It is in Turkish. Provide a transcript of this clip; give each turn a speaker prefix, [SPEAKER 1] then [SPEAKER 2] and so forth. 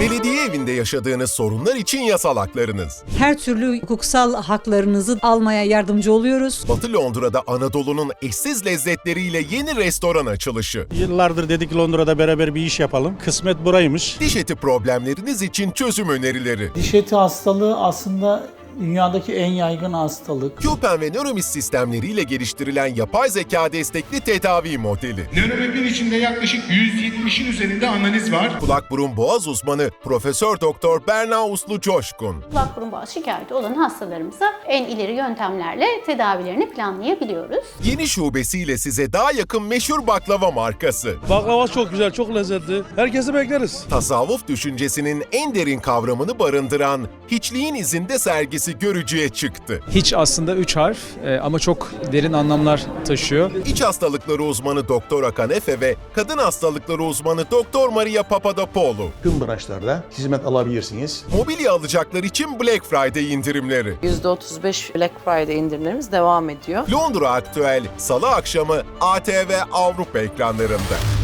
[SPEAKER 1] Belediye evinde yaşadığınız sorunlar için yasal haklarınız.
[SPEAKER 2] Her türlü hukuksal haklarınızı almaya yardımcı oluyoruz.
[SPEAKER 1] Batı Londra'da Anadolu'nun eşsiz lezzetleriyle yeni restoran açılışı.
[SPEAKER 3] Yıllardır dedik Londra'da beraber bir iş yapalım. Kısmet buraymış.
[SPEAKER 1] Diş eti problemleriniz için çözüm önerileri.
[SPEAKER 4] Diş eti hastalığı aslında dünyadaki en yaygın hastalık.
[SPEAKER 1] Köpen ve Nöromis sistemleriyle geliştirilen yapay zeka destekli tedavi modeli.
[SPEAKER 5] Nöromap'in içinde yaklaşık 170'in üzerinde analiz var.
[SPEAKER 1] Kulak burun boğaz uzmanı Profesör Doktor Berna Uslu Coşkun.
[SPEAKER 6] kulak burun boğaz şikayeti olan hastalarımıza en ileri yöntemlerle tedavilerini planlayabiliyoruz.
[SPEAKER 1] Yeni şubesiyle size daha yakın meşhur baklava markası.
[SPEAKER 7] Baklava çok güzel, çok lezzetli. Herkesi bekleriz.
[SPEAKER 1] Tasavvuf düşüncesinin en derin kavramını barındıran Hiçliğin izinde sergisi görücüye çıktı.
[SPEAKER 8] Hiç aslında üç harf e, ama çok derin anlamlar taşıyor.
[SPEAKER 1] İç hastalıkları uzmanı Doktor Akan Efe ve kadın hastalıkları uzmanı Doktor Maria Papadopoulou.
[SPEAKER 9] tüm branşlarda hizmet alabilirsiniz.
[SPEAKER 1] Mobilya alacaklar için Black Friday indirimleri.
[SPEAKER 10] %35 Black Friday indirimlerimiz devam ediyor.
[SPEAKER 1] Londra Aktüel Salı akşamı ATV Avrupa ekranlarında.